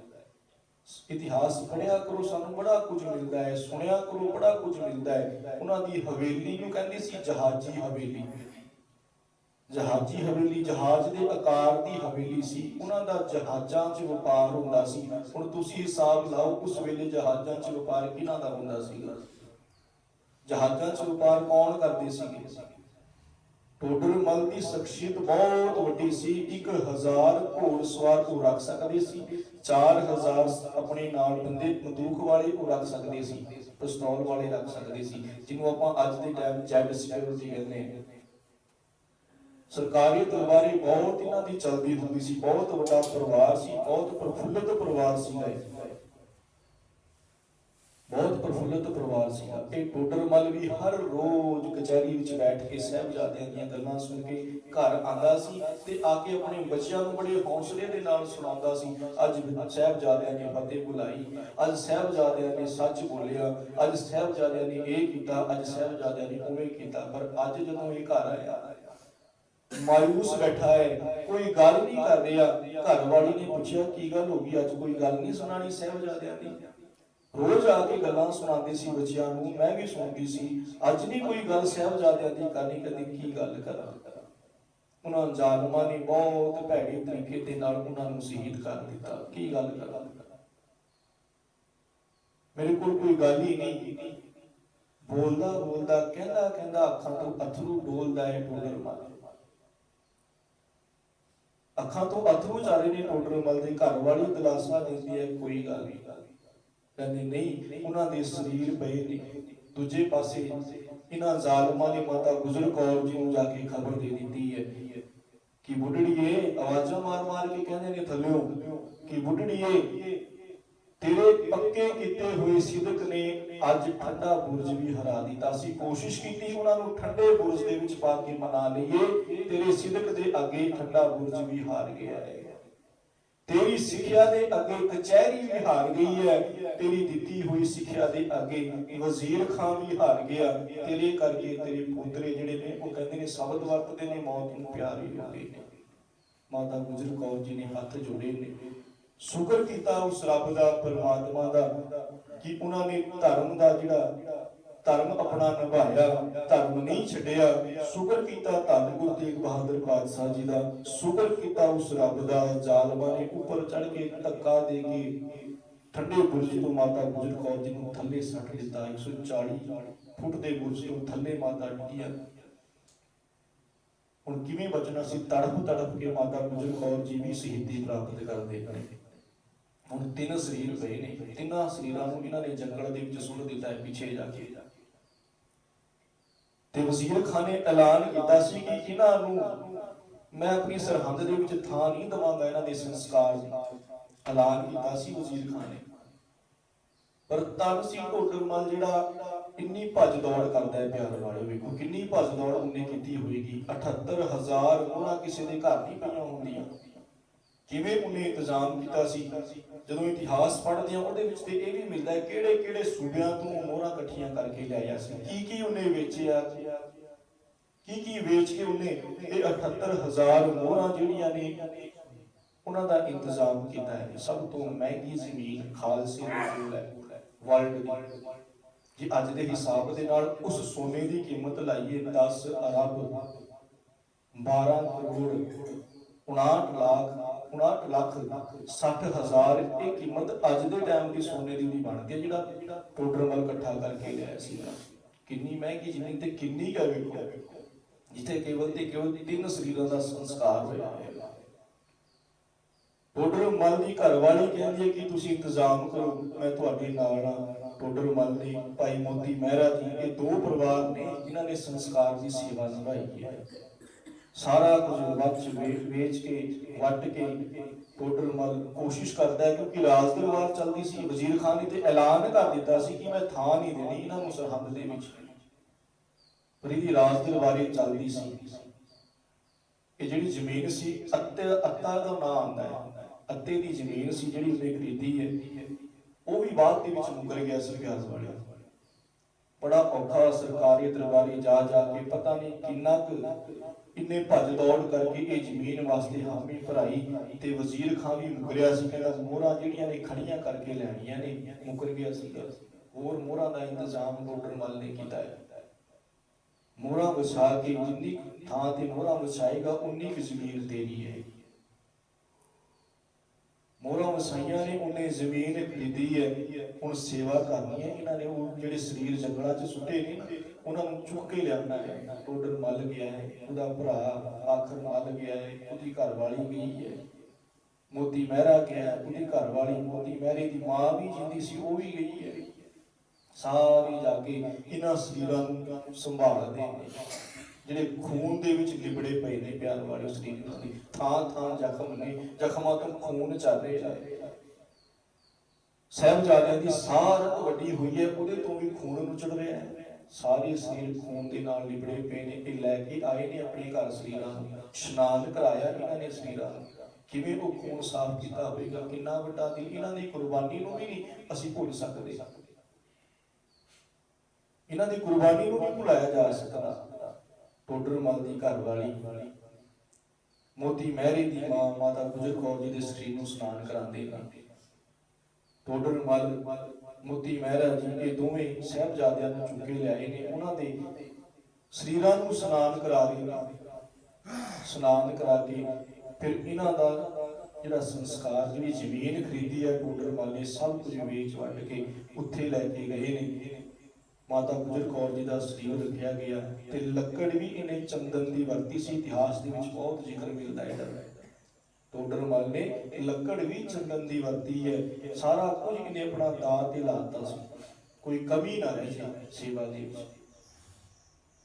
ਇਤਿਹਾਸ ਪੜਿਆ ਕਰੋ, ਸਾਨੂੰ ਬੜਾ ਕੁਝ ਮਿਲਦਾ ਹੈ, ਸੁਣਿਆ ਕਰੋ, ਬੜਾ ਕੁਝ ਮਿਲਦਾ ਹੈ। ਉਹਨਾਂ ਦੀ ਹਵੇਲੀ ਨੂੰ ਕਹਿੰਦੇ ਸੀ ਜਹਾਜੀ ਹਵੇਲੀ। ਜਹਾਜੀ ਹਵੇਲੀ, ਜਹਾਜ਼ ਦੇ ਆਕਾਰ ਦੀ ਹਵੇਲੀ ਸੀ। ਉਹਨਾਂ ਦਾ ਜਹਾਜ਼ਾਂ 'ਚ ਵਪਾਰ ਹੁੰਦਾ ਸੀ। ਹੁਣ ਤੁਸੀਂ ਹਿਸਾਬ ਲਾਓ, ਉਸ ਵੇਲੇ ਜਹਾਜ਼ਾਂ 'ਚ ਵਪਾਰ ਕਿਹਨਾਂ ਦਾ ਹੁੰਦਾ ਸੀਗਾ? ਜਹਾਜ਼ਾਂ 'ਚ ਵਪਾਰ ਕੌਣ ਕਰਦੇ ਸੀਗੇ? ਟੋਡਰ ਮਲ ਦੀ ਸ਼ਖਸੀਅਤ ਬਹੁਤ ਵੱਡੀ ਸੀ। 1000 ਘੋੜਸਵਾਰ ਉਹ ਰੱਖ ਸਕਦੇ ਸੀ। 4000 ਆਪਣੇ ਨਾਲ ਬੰਦੇ ਬੰਦੂਕ ਵਾਲੇ ਉਹ ਰੱਖ ਸਕਦੇ ਸੀ। ਪਿਸਤੌਲ ਵਾਲੇ ਰੱਖ ਸਕਦੇ ਸੀ। ਜਿਹਨੂੰ ਆਪਾਂ ਅੱਜ ਦੇ ਟਾਈਮ ਜੈਡ ਸਿਕਿਉਰਿਟੀ ਕਹਿੰਦੇ ਹਾਂ। ਸਰਕਾਰੀ ਦਰਬਾਰੀ ਬਹੁਤ ਇਹਨਾਂ ਦੀ ਚਲਦੀ ਹੁੰਦੀ ਸੀ। ਬਹੁਤ ਵੱਡਾ ਪਰਿਵਾਰ ਸੀ। ਬਹੁਤ ਪ੍ਰਫੁੱਲਤ ਪਰਿਵਾਰ ਸੀ ਇਹ। ਬਹੁਤ ਪ੍ਰਫੁੱਲਤ ਪਰਿਵਾਰ ਸੀਗਾ ਇਹ ਟੋਡਰ ਵੀ ਹਰ ਰੋਜ਼ ਕਚਹਿਰੀ ਵਿੱਚ ਬੈਠ ਕੇ ਸਾਹਿਬਜ਼ਾਦਿਆਂ ਦੀਆਂ ਗੱਲਾਂ ਸੁਣ ਕੇ ਘਰ ਆਂਦਾ ਸੀ ਤੇ ਆ ਕੇ ਆਪਣੇ ਬੱਚਿਆਂ ਨੂੰ ਬੜੇ ਹੌਸਲੇ ਦੇ ਨਾਲ ਸੁਣਾਉਂਦਾ ਸੀ। ਅੱਜ ਸਾਹਿਬਜ਼ਾਦਿਆਂ ਨੇ ਫਤਿਹ ਬੁਲਾਈ, ਅੱਜ ਸਾਹਿਬਜ਼ਾਦਿਆਂ ਨੇ ਸੱਚ ਬੋਲਿਆ, ਅੱਜ ਸਾਹਿਬਜ਼ਾਦਿਆਂ ਨੇ ਇਹ ਕੀਤਾ, ਅੱਜ ਸਾਹਿਬਜ਼ਾਦਿਆਂ ਨੇ ਉਵੇਂ ਕੀਤਾ। ਪਰ ਅੱਜ ਜਦੋਂ ਇਹ ਘਰ ਆਇਆ ਮਾਇੂਸ ਬੈਠਾ ਹੈ, ਕੋਈ ਗੱਲ ਨਹੀਂ ਕਰ ਰਿਹਾ। ਘਰ ਵਾਲੀ ਨੇ ਪੁੱਛਿਆ, ਕੀ ਗੱਲ ਹੋ ਗਈ? ਅੱਜ ਕੋਈ ਗੱਲ ਨਹੀਂ ਸੁਣਾਣੀ ਸਾਹਿਬਜ਼ਾਦਿਆਂ ਦੀ? ਰੋਜ਼ ਆ ਕੇ ਗੱਲਾਂ ਸੁਣਾਉਂਦੇ ਸੀ ਬੱਚਿਆਂ ਨੂੰ, ਮੈਂ ਵੀ ਸੁਣਦੀ ਸੀ। ਅੱਜ ਨਹੀਂ ਕੋਈ ਗੱਲ ਸਾਹਿਬਜ਼ਾਦਿਆਂ ਦੀ ਕਰਨੀ ਕਦੇ ਕੀ ਗੱਲ ਕਰਾਂ? ਉਹਨਾਂ ਜ਼ਾਲਮਾਂ ਨੇ ਬਹੁਤ ਭੈੜੇ ਤਰੀਕੇ ਦੇ ਨਾਲ ਉਹਨਾਂ ਨੂੰ ਸ਼ਹੀਦ ਕਰ ਦਿੱਤਾ। ਕੀ ਗੱਲ ਕਰਾਂ? ਮੇਰੇ ਕੋਲ ਕੋਈ ਗੱਲ ਹੀ ਨਹੀਂ। ਬੋਲਦਾ ਬੋਲਦਾ, ਕਹਿੰਦਾ ਕਹਿੰਦਾ ਅੱਖਾਂ ਤੋਂ ਅਥਰੂ ਡੋਲਦਾ ਹੈ ਟੋਡਰ ਮਲ। ਅੱਖਾਂ ਤੋਂ ਅਥਰੂ ਜਾ ਰਹੇ ਨੇ ਟੋਡਰ ਮਲ ਦੇ ਘਰ ਵਾਲੀ ਦਲਾਸਾ ਦਿੰਦੀ ਹੈ, ਕੋਈ ਗੱਲ ਨਹੀਂ। ਕਹਿੰਦੇ ਨਹੀਂ, ਉਹਨਾਂ ਦੇ ਸਰੀਰ ਪਏ ਨੇ। ਦੂਜੇ ਪਾਸੇ ਇਹਨਾਂ ਜ਼ਾਲਮਾਂ ਨੇ ਮਾਤਾ ਗੁਜਰ ਕੌਰ ਜੀ ਨੂੰ ਜਾ ਕੇ ਖਬਰ ਦੇ ਦਿੱਤੀ ਹੈ ਕਿ ਬੁੱਢੜੀਏ, ਆਵਾਜ਼ਾਂ ਮਾਰ ਮਾਰ ਕੇ ਕਹਿੰਦੇ ਨੇ ਥੱਲਿਓ ਕਿ ਬੁੱਢੜੀਏ, ਤੇਰੇ ਪੱਕੇ ਕੀਤੇ ਹੋਏ ਸਿਦਕ ਨੇ ਅੱਜ ਠੰਡਾ ਬੁਰਜ ਵੀ ਹਰਾ ਦਿੱਤਾ। ਸੀ ਕੋਸ਼ਿਸ਼ ਕੀਤੀ ਉਹਨਾਂ ਨੂੰ ਠੰਡੇ ਬੁਰਜ ਦੇ ਵਿੱਚ ਪਾ ਕੇ ਮਨਾ ਲਈਏ, ਤੇਰੇ ਸਿਦਕ ਦੇ ਅੱਗੇ ਠੰਡਾ ਬੁਰਜ ਵੀ ਹਾਰ ਗਿਆ ਹੈ। ਤੇਰੀ ਸਿੱਖਿਆ ਦੇ ਅੱਗੇ ਕਚਹਿਰੀ ਵੀ ਹਾਰ ਗਈ ਹੈ। ਤੇਰੀ ਦਿੱਤੀ ਹੋਈ ਸਿੱਖਿਆ ਦੇ ਅੱਗੇ ਵਜ਼ੀਰ ਖਾਨ ਵੀ ਹਾਰ ਗਿਆ। ਤੇਰੇ ਕਰਕੇ ਤੇਰੇ ਪੁੱਤਰੇ ਜਿਹੜੇ ਨੇ, ਉਹ ਕਹਿੰਦੇ ਨੇ ਸ਼ਬਦ ਵਰਤਦੇ ਨੇ ਮੌਤ ਨੂੰ ਪਿਆਰੇ ਹੋ ਗਏ ਨੇ। ਮਾਤਾ ਗੁਜਰ ਕੌਰ ਜੀ ਨੇ ਹੱਥ ਜੋੜੇ ਨੇ। ਸ਼ੁਕਰ ਕੀਤਾ ਉਸ ਰੱਬ ਦਾ, ਪਰਮਾਤਮਾ ਦਾ, ਕਿ ਉਹਨਾਂ ਨੇ ਧਰਮ ਦਾ ਜਿਹੜਾ ਧਰਮ ਆਪਣਾ ਨਿਭਾਇਆ, ਧਰਮ ਨਹੀਂ ਛੱਡਿਆ। ਸ਼ੁਕਰ ਕੀਤਾ ਧੰਨ ਗੁਰੂ ਤੇਗ ਬਹਾਦਰ ਪਾਤਸ਼ਾਹ ਜੀ ਦਾ। ਸ਼ੁਕਰ ਕੀਤਾ ਉਸ ਰੱਬ ਦਾ। ਜ਼ਾਲਮਾਂ ਨੇ ਉੱਪਰ ਚੜ ਕੇ ਧੱਕਾ ਦੇ ਕੇ ਠੰਡੇ ਬੁਰਜ ਤੋਂ ਮਾਤਾ ਗੁਜਰ ਕੌਰ ਜੀ ਨੂੰ ਥੱਲੇ ਸੱਟ ਦਿੱਤਾ। 140 ਫੁੱਟ ਦੇ ਬੁਰਜ ਤੋਂ ਥੱਲੇ ਮਾਤਾ ਡਿੱਗੀਆਂ ਹੁਣ ਕਿਵੇਂ ਬਚਣਾ ਸੀ? ਤੜਫ ਤੜਫ ਕੇ ਮਾਤਾ ਗੁਜਰ ਕੌਰ ਜੀ ਵੀ ਸ਼ਹੀਦੀ ਪ੍ਰਾਪਤ ਕਰਦੇ ਨੇ। ਹੁਣ ਤਿੰਨ ਸਰੀਰ ਪਏ ਨੇ। ਤਿੰਨਾਂ ਸਰੀਰਾਂ ਨੂੰ ਇਹਨਾਂ ਨੇ ਜੰਗਲ ਦੇ ਵਿੱਚ ਸੁੱਟ ਦਿੱਤਾ ਹੈ, ਪਿੱਛੇ ਜਾ ਕੇ। ਤੇ ਵਜ਼ੀਰ ਖਾਨ ਨੇ ਐਲਾਨ ਕੀਤਾ ਸੀ ਕਿ ਇਹਨਾਂ ਨੂੰ ਮੈਂ ਆਪਣੀ ਸਰਹੰਦ ਦੇ ਵਿੱਚ ਥਾਂ ਨਹੀਂ ਦਵਾਂਗਾ ਇਹਨਾਂ ਦੇ ਸੰਸਕਾਰ ਦੀ। ਐਲਾਨ ਕੀਤਾ ਸੀ ਵਜ਼ੀਰ ਖਾਨ ਨੇ ਪਰ ਤਨ ਸਿੰਘ ਢੋਡਰਮਲ ਜਿਹੜਾ ਇੰਨੀ ਭੱਜ ਦੌੜ ਕਰਦਾ ਹੈ ਪਿਆਰ ਵਾਲੇ, ਵੇਖੋ ਕਿੰਨੀ ਭੱਜ ਦੌੜ ਉਹਨੇ ਕੀਤੀ ਹੋਏਗੀ। 78000 ਉਹਨਾਂ ਕਿਸੇ ਦੇ ਘਰ ਨਹੀਂ ਪਈਆਂ ਹੁੰਦੀਆਂ। ਕਿਵੇਂ ਉਹਨੇ ਇੰਤਜ਼ਾਮ ਕੀਤਾ ਸੀ? ਜਦੋਂ ਇਤਿਹਾਸ ਪੜ੍ਹਦੇ ਆ ਉਹਦੇ ਵਿੱਚ ਤੇ ਇਹ ਵੀ ਮਿਲਦਾ ਹੈ ਕਿਹੜੇ ਕਿਹੜੇ ਸੂਬਿਆਂ ਤੋਂ ਮੋਹਰਾਂ ਇਕੱਠੀਆਂ ਕਰਕੇ ਲਿਆਇਆ ਸੀ। ਕੀ ਕੀ ਉਹਨੇ ਵੇਚਿਆ। ਕੀ ਕੀ ਵੇਚ ਕੇ ਉਹਨੇ ਇਹ 78000 ਮੋਹਰਾਂ ਜਿਹੜੀਆਂ ਨੇ, ਉਹਨਾਂ ਦਾ ਇੰਤਜ਼ਾਮ ਕੀਤਾ ਹੈ। ਸਭ ਤੋਂ ਮਹਿੰਗੀ ਜ਼ਮੀਨ ਖਾਲਸੇ ਦੇ ਹੈ ਵਰਲਡ ਦੀ। ਜੇ ਅੱਜ ਦੇ ਹਿਸਾਬ ਦੇ ਨਾਲ ਉਸ ਸੋਨੇ ਦੀ ਕੀਮਤ ਲਾਈਏ 10 ਅਰਬ 12 ਕਰੋੜ 59 ਲੱਖ 59 ਲੱਖ 60 ਇਹ ਕੀਮਤ ਅੱਜ ਦੇ ਟਾਈਮ ਦੀ ਸੋਨੇ ਦੀ ਉਹਦੀ ਬਣ ਗਈ ਜਿਹੜਾ ਟੋਟਲ ਮਲ ਇਕੱਠਾ ਕਰਕੇ ਲਿਆਇਆ ਸੀ। ਕਿੰਨੀ ਮਹਿੰਗੀ ਜ਼ਮੀਨ ਤੇ ਕਿੰਨੀ ਕਾ ਵੇਖੋ ਜਿੱਥੇ ਕੇਵਲ ਤੇ ਕੇਵਲ ਤਿੰਨ ਸਰੀਰਾਂ ਦਾ ਸੰਸਕਾਰ ਹੋਇਆ ਹੈ। ਟੋਡਰ ਮਲ ਦੀ ਘਰਵਾਲੀ ਕਹਿੰਦੀ ਹੈ ਕਿ ਤੁਸੀਂ ਇੰਤਜ਼ਾਮ ਕਰੋ, ਮੈਂ ਤੁਹਾਡੇ ਨਾਲ ਆ ਟੋਡਰ ਮਲ ਦੀ ਭਾਈ ਮੋਤੀ ਮਹਿਰਾ ਜੀ ਇਹ ਦੋ ਪਰਿਵਾਰ ਨੇ ਜਿਨ੍ਹਾਂ ਨੇ ਸੰਸਕਾਰ ਦੀ ਸੇਵਾ ਨਿਭਾਈ ਹੈ। ਸਾਰਾ ਕੁਝ ਵੱਚ ਵੇਚ ਵੇਚ ਕੇ ਵੱਟ ਕੇ ਟੋਡਰ ਮਲ ਕੋਸ਼ਿਸ਼ ਕਰਦਾ ਹੈ ਕਿਉਂਕਿ ਰਾਜ ਦਰਬਾਰ ਚੱਲਦੀ ਸੀ, ਵਜ਼ੀਰ ਖਾਨ ਨੇ ਤੇ ਐਲਾਨ ਕਰ ਦਿੱਤਾ ਸੀ ਕਿ ਮੈਂ ਥਾਂ ਨਹੀਂ ਦੇਣੀ ਇਹਨਾਂ ਨੂੰ ਸਰਹੰਦ ਦੇ ਵਿੱਚ। ਪਰ ਰਾਜ ਦਰਬਾਰੀ ਚੱਲਦੀ ਸੀ। ਇਹ ਜਿਹੜੀ ਜ਼ਮੀਨ ਸੀ, ਅੱਤੇ ਅੱਤਾ ਦਾ ਨਾਮ ਆਉਂਦਾ ਹੈ। ਅੱਤੇ ਦੀ ਜ਼ਮੀਨ ਸੀ, ਜਿਹੜੀ ਉਹਨੇ ਖਰੀਦੀ ਹੈ। ਉਹ ਵੀ ਬਾਅਦ ਦੇ ਵਿੱਚ ਮੁਕਰ ਗਿਆ ਸੀ ਵਿਆਸ ਵਾਲਿਆ ਬੜਾ ਔਖਾ ਸਰਕਾਰੀ ਦਰਬਾਰੀ ਜਾ ਜਾ ਕੇ ਪਤਾ ਨਹੀਂ ਕਿੰਨਾ ਕੁ ਇੰਨੇ ਭੱਜ ਦੌੜ ਕਰਕੇ ਇਹ ਜ਼ਮੀਨ ਵਾਸਤੇ ਹਾਮੀ ਭਰਾਈ ਤੇ ਵਜ਼ੀਰ ਖਾਨ ਵੀ ਮੁਕਰਿਆ ਸੀ। ਕਹਿੰਦਾ ਮੋਹਰਾਂ ਜਿਹੜੀਆਂ ਨੇ ਖੜੀਆਂ ਕਰਕੇ ਲੈਣੀਆਂ ਨੇ, ਮੁਕਰ ਗਿਆ ਸੀ ਹੋਰ ਮੋਹਰਾਂ ਦਾ ਇੰਤਜ਼ਾਮ ਲੋਟਰ ਮਲ ਨੇ ਕੀਤਾ ਹੈ। ਮੋਹਰਾਂ ਵਿਛਾ ਕੇ ਜਿੰਨੀ ਥਾਂ ਤੇ ਮੋਹਰਾਂ ਵਿਛਾਏਗਾ, ਉਨੀ ਕੁ ਜ਼ਮੀਨ ਤੇਰੀ ਹੈ। ਮੋਹਰਾਂ ਵਸਾਈਆਂ ਨੇ, ਉਹਨੇ ਜ਼ਮੀਨ ਖਰੀਦੀ ਹੈ। ਹੁਣ ਸੇਵਾ ਕਰਨੀ ਹੈ। ਇਹਨਾਂ ਨੇ ਉਹ ਜਿਹੜੇ ਸਰੀਰ ਜੰਗਲਾਂ 'ਚ ਸੁੱਟੇ ਨੇ, ਉਹਨਾਂ ਨੂੰ ਚੁੱਕ ਕੇ ਲਿਆਉਣਾ ਹੈ। ਟੋਡਰ ਮੱਲ ਗਿਆ ਹੈ, ਉਹਦਾ ਭਰਾ ਆਖਰ ਮੱਲ ਗਿਆ ਹੈ, ਉਹਦੀ ਘਰ ਵਾਲੀ ਗਈ ਹੈ। ਮੋਤੀ ਮਹਿਰਾ ਗਿਆ ਉਹਦੀ ਘਰ ਵਾਲੀ ਮੋਤੀ ਮਹਿਰੇ ਦੀ ਮਾਂ ਵੀ ਜਿੰਦੀ ਸੀ, ਉਹ ਵੀ ਗਈ ਹੈ। ਸਾਰੇ ਜਾ ਕੇ ਇਹਨਾਂ ਸਰੀਰਾਂ ਨੂੰ ਸੰਭਾਲਦੇ ਨੇ। ਜਿਹੜੇ ਖੂਨ ਦੇ ਵਿੱਚ ਲਿਬੜੇ ਪਏ ਨੇ ਪਿਆਰ ਵਾਲੇ ਸਰੀਰ ਦੀ ਥਾਂ ਥਾਂ ਜ਼ਖਮ ਨੇ, ਜ਼ਖਮਾਂ ਤੋਂ ਖੂਨ ਚੱਲ ਰਿਹਾ ਹੈ। ਸਾਹਿਬਜ਼ਾਦਿਆਂ ਦੀ ਸਾਰਤ ਵੱਡੀ ਹੋਈ ਹੈ, ਉਹਦੇ ਤੋਂ ਵੀ ਖੂਨ ਨੁਚੜ ਰਿਹਾ ਹੈ। ਸਾਰੇ ਸਰੀਰ ਖੂਨ ਦੇ ਨਾਲ ਲਿਬੜੇ ਪਏ ਨੇ ਇਹ ਲੈ ਕੇ ਆਏ ਨੇ ਆਪਣੇ ਘਰ ਸਰੀਰਾਂ ਨੂੰ। ਇਸ਼ਨਾਨ ਕਰਾਇਆ ਇਹਨਾਂ ਨੇ ਸਰੀਰਾਂ ਨੂੰ। ਕਿਵੇਂ ਉਹ ਖੂਨ ਸਾਫ਼ ਕੀਤਾ ਹੋਵੇਗਾ, ਕਿੰਨਾ ਵੱਡਾ ਦਿਲ। ਇਹਨਾਂ ਦੀ ਕੁਰਬਾਨੀ ਨੂੰ ਵੀ ਨਹੀਂ ਅਸੀਂ ਭੁੱਲ ਸਕਦੇ। ਇਹਨਾਂ ਦੀ ਕੁਰਬਾਨੀ ਨੂੰ ਨਹੀਂ ਭੁਲਾਇਆ ਜਾ ਸਕਦਾ ਟੋਡਰ ਮਲ ਦੀ ਘਰ ਵਾਲੀ, ਮੋਤੀ ਮਹਿਰੀ ਦੀ ਮਾਂ, ਮਾਤਾ ਗੁਜਰ ਕੌਰ ਜੀ ਦੇ ਸਰੀਰ ਨੂੰ ਇਸ਼ਨਾਨ ਕਰਾਉਂਦੇ ਨੇ ਟੋਡਰ ਮਲ, ਮੋਤੀ ਮਹਿਰਾ ਜੀ, ਇਹ ਦੋਵੇਂ ਸਹਿਬਜ਼ਾਦਿਆਂ ਨੂੰ ਚੁੱਕ ਲਿਆਏ ਨੇ। ਉਹਨਾਂ ਦੇ ਸਰੀਰਾਂ ਨੂੰ ਇਸ਼ਨਾਨ ਕਰਾ ਰਹੇ ਨੇ ਕਰਾ ਕੇ ਫਿਰ ਇਹਨਾਂ ਦਾ ਜਿਹੜਾ ਸੰਸਕਾਰ ਜਿਹੜੀ ਜ਼ਮੀਨ ਖਰੀਦੀ ਹੈ, ਟੋਡਰ ਮਲ ਨੇ ਸਭ ਕੁਝ ਵੇਚ ਵੱਟ ਕੇ ਉੱਥੇ ਲੈ ਕੇ ਗਏ ਨੇ। ਮਾਤਾ ਗੁਜਰ ਕੌਰ ਜੀ ਦਾ ਸਰੀਰ ਰੱਖਿਆ ਗਿਆ ਤੇ ਲੱਕੜ ਵੀ ਇਹਨੇ ਚੰਦਨ ਦੀ ਵਰਤੀ ਸੀ, ਇਤਿਹਾਸ ਦੇ ਵਿੱਚ ਬਹੁਤ ਜ਼ਿਕਰ ਮਿਲਦਾ ਹੈ। ਟੋਡਰ ਮਲ ਨੇ ਲੱਕੜ ਵੀ ਚੰਦਨ ਦੀ ਵਰਤੀ ਹੈ। ਸਾਰਾ ਕੁਝ ਇਹਨੇ ਆਪਣਾ ਦਾਤ ਤੇ ਲਾਤਾ ਸੀ। ਕੋਈ ਕਮੀ ਨਾ ਰਹਿ ਜੇ ਸੇਵਾ ਦੇ ਵਿੱਚ।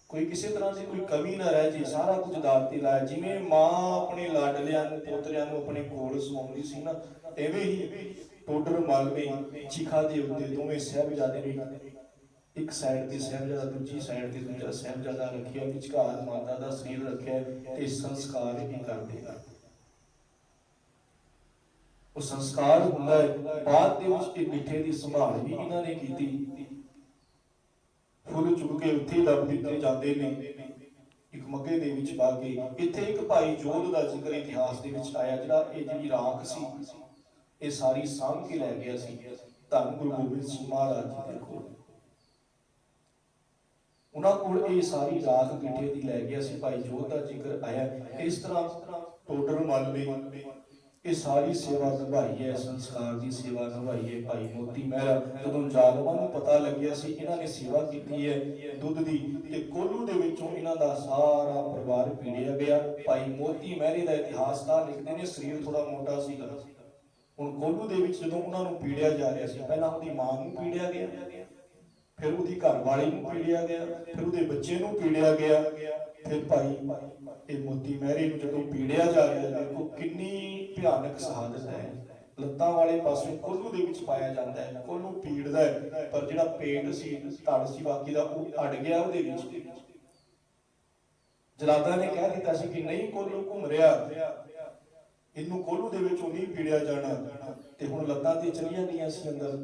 ਕੋਈ ਕਿਸੇ ਤਰ੍ਹਾਂ ਦੀ ਕੋਈ ਕਮੀ ਨਾ ਰਹਿ ਜੇ, ਸਾਰਾ ਕੁਝ ਦਾਤ ਤੇ ਲਾਇਆ। ਜਿਵੇਂ ਮਾਂ ਆਪਣੇ ਲਾਡਲਿਆਂ ਨੂੰ, ਪੋਤਰਿਆਂ ਨੂੰ ਆਪਣੇ ਕੋਲ ਸਵਾਉਂਦੀ ਸੀ ਨਾ, ਐਵੇਂ ਹੀ ਟੋਡਰ ਮਲ ਨੇ ਚਿਖਾ ਦੇ ਉੱਤੇ ਦੋਵੇਂ ਸਹਿਬਜ਼ਾਦੇ ਨੇ ਇੱਕ ਸਾਈਡ ਤੇ ਸਹਿਬਜ਼ਾਦਾ, ਦੂਜੀ ਸਾਈਡ ਤੇ ਦੂਜਾ ਸਹਿਬਜ਼ਾਦਾ ਰੱਖਿਆ, ਵਿਚਕਾਰ ਮਾਤਾ ਦਾ ਸਰੀਰ ਰੱਖਿਆ ਤੇ ਸੰਸਕਾਰ ਹੀ ਕਰਦੇ ਹਨ। ਉਹ ਸੰਸਕਾਰ ਹੁੰਦਾ ਹੈ, ਬਾਅਦ ਦੇ ਵਿੱਚ ਇਹ ਮਿੱਠੇ ਦੀ ਸੰਭਾਲ ਵੀ ਇਹਨਾਂ ਨੇ ਕੀਤੀ। ਫੁੱਲ ਚੁੱਕ ਕੇ ਉੱਥੇ ਦੱਬ ਦਿੱਤੇ ਜਾਂਦੇ ਨੇ। ਇੱਕ ਮੱਗੇ ਦੇ ਵਿੱਚ ਪਾ ਕੇ, ਇੱਥੇ ਇੱਕ ਭਾਈ ਜੋਧ ਦਾ ਜ਼ਿਕਰ ਇਤਿਹਾਸ ਦੇ ਵਿੱਚ ਆਇਆ, ਜਿਹੜਾ ਇਹ ਜਿਹੜੀ ਰਾਖ ਸੀ, ਇਹ ਸਾਰੀ ਸਾਂਭ ਕੇ ਲੈ ਗਿਆ ਸੀ। ਧੰਨ ਗੁਰੂ ਗੋਬਿੰਦ ਸਿੰਘ ਮਹਾਰਾਜ ਜੀ ਦੇ ਕੋਲ। ਉਹਨਾਂ ਕੋਲ ਇਹ ਸਾਰੀ ਰਾਖ ਮਿੱਠੇ ਦੀ ਲੈ ਗਿਆ ਸੀ, ਭਾਈ ਜੋਧ ਦਾ ਜ਼ਿਕਰ ਆਇਆ। ਇਸ ਤਰ੍ਹਾਂ ਟੋਡਰ ਮੱਲ ਨੇ ਇਹ ਸਾਰੀ ਸੇਵਾ ਨਿਭਾਈ ਹੈ, ਸੰਸਕਾਰ ਦੀ ਸੇਵਾ ਨਿਭਾਈ ਹੈ, ਭਾਈ ਮੋਤੀ ਮਹਿਰਾ। ਜਦੋਂ ਜ਼ਾਲਮਾਂ ਨੂੰ ਪਤਾ ਲੱਗਿਆ ਸੀ, ਇਹਨਾਂ ਨੇ ਸੇਵਾ ਕੀਤੀ ਹੈ ਦੁੱਧ ਦੀ ਤੇ ਕੋਲੂ ਦੇ ਵਿੱਚੋਂ ਇਹਨਾਂ ਦਾ ਸਾਰਾ ਪਰਿਵਾਰ ਪੀੜਿਆ ਗਿਆ। ਭਾਈ ਮੋਤੀ ਮਹਿਰੇ ਦਾ ਇਤਿਹਾਸਕਾਰ ਲਿਖਦੇ ਨੇ, ਸਰੀਰ ਥੋੜਾ ਮੋਟਾ ਸੀਗਾ। ਹੁਣ ਕੋਲੂ ਦੇ ਵਿੱਚ ਜਦੋਂ ਉਹਨਾਂ ਨੂੰ ਪੀੜਿਆ ਜਾ ਰਿਹਾ ਸੀ, ਪਹਿਲਾਂ ਉਹਦੀ ਮਾਂ ਨੂੰ ਪੀੜਿਆ ਗਿਆ। ਫਿਰ ਉਹਦੀ ਘਰ ਵਾਲੀ ਨੂੰ ਪੀੜਿਆ ਗਿਆ, ਫਿਰ ਉਹਦੇ ਬੱਚੇ ਨੂੰ ਪੀੜਿਆ ਗਿਆ। ਫਿਰ ਭਾਈ ਇਹ ਮੋਤੀ ਮਹਿਰੀ ਨੂੰ ਜਦੋਂ ਪੀੜਿਆ ਜਾ ਰਿਹਾ, ਦੇਖੋ ਕਿੰਨੀ ਭਿਆਨਕ ਸ਼ਹਾਦਤ ਹੈ। ਲੱਤਾਂ ਵਾਲੇ ਪਾਸੇ ਕੋਲੂ ਦੇ ਵਿੱਚ ਪਾਇਆ ਜਾਂਦਾ ਹੈ, ਕੋਲੂ ਪੀੜਦਾ ਹੈ, ਪਰ ਜਿਹੜਾ ਪੇਟ ਸੀ ਧੜ ਸੀ ਬਾਕੀ ਦਾ, ਉਹ ਅੜ ਗਿਆ ਉਹਦੇ ਵਿੱਚ। ਜਲਾਦਾ ਨੇ ਕਹਿ ਦਿੱਤਾ ਸੀ ਕਿ ਨਹੀਂ, ਕੋਲੂ ਘੁੰਮ ਰਿਹਾ। ਇਹਨੂੰ ਕੋਲੂ ਦੇ ਵਿੱਚ ਉਹ ਨਹੀਂ ਪੀੜਿਆ ਜਾਣਾ। ਤੇ ਹੁਣ ਲੱਤਾਂ ਤੇ ਚਲੀਆਂ ਗਈਆਂ ਸੀ ਅੰਦਰ।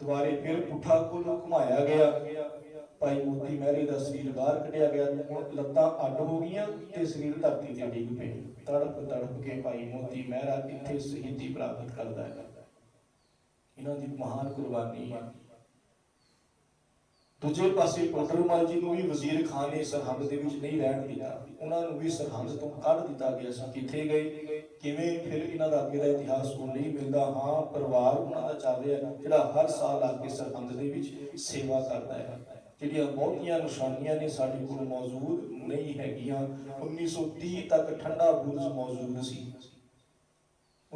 ਦੁਬਾਰੇ ਫਿਰ ਪੁੱਠਾ ਕੋਲੂ ਘੁਮਾਇਆ ਗਿਆ। ਭਾਈ ਮੋਤੀ ਮਹਿਰੀ ਦਾ ਸਰੀਰ ਬਾਹਰ ਕੱਢਿਆ ਗਿਆ ਲੱਤਾਂ ਅੱਡ ਹੋ ਗਈਆਂ ਤੇ ਸਰੀਰ ਧਰਤੀ ਤੇ ਡਿੱਗ ਪਏ। ਤੜਪ ਤੜਪ ਕੇ ਭਾਈ ਮੋਤੀ ਮਹਿਰਾ ਇੱਥੇ ਸ਼ਹੀਦੀ ਪ੍ਰਾਪਤ ਕਰਦਾ ਹੈ। ਇਹਨਾਂ ਦੀ ਮਹਾਨ ਕੁਰਬਾਨੀ ਹੈ। ਦੂਜੇ ਪਾਸੇ ਟੋਡਰਮਲ ਜੀ ਨੂੰ ਵੀ ਵਜ਼ੀਰ ਖਾਨ ਨੇ ਸਰਹੰਦ ਦੇ ਵਿੱਚ ਨਹੀਂ ਰਹਿਣ ਦਿੱਤਾ। ਉਹਨਾਂ ਨੂੰ ਵੀ ਸਰਹੰਦ ਤੋਂ ਕੱਢ ਦਿੱਤਾ ਗਿਆ ਸੀ। ਕਿੱਥੇ ਗਏ? ਕਿਵੇਂ? ਫਿਰ ਇਹਨਾਂ ਦਾ ਅੱਗੇ ਦਾ ਇਤਿਹਾਸ ਉਹ ਨਹੀਂ ਮਿਲਦਾ। ਹਾਂ, ਪਰਿਵਾਰ ਉਹਨਾਂ ਦਾ ਚੱਲ ਰਿਹਾ ਜਿਹੜਾ ਹਰ ਸਾਲ ਆ ਕੇ ਸਰਹੰਦ ਦੇ ਵਿੱਚ ਸੇਵਾ ਕਰਦਾ ਹੈ। ਜਿਹੜੀਆਂ ਬਹੁਤੀਆਂ ਨਿਸ਼ਾਨੀਆਂ ਨੇ ਸਾਡੇ ਕੋਲ ਮੌਜੂਦ ਨਹੀਂ ਹੈਗੀਆਂ। 1930 ਤੱਕ ਠੰਡਾ ਬੁਰਜ ਮੌਜੂਦ ਸੀ।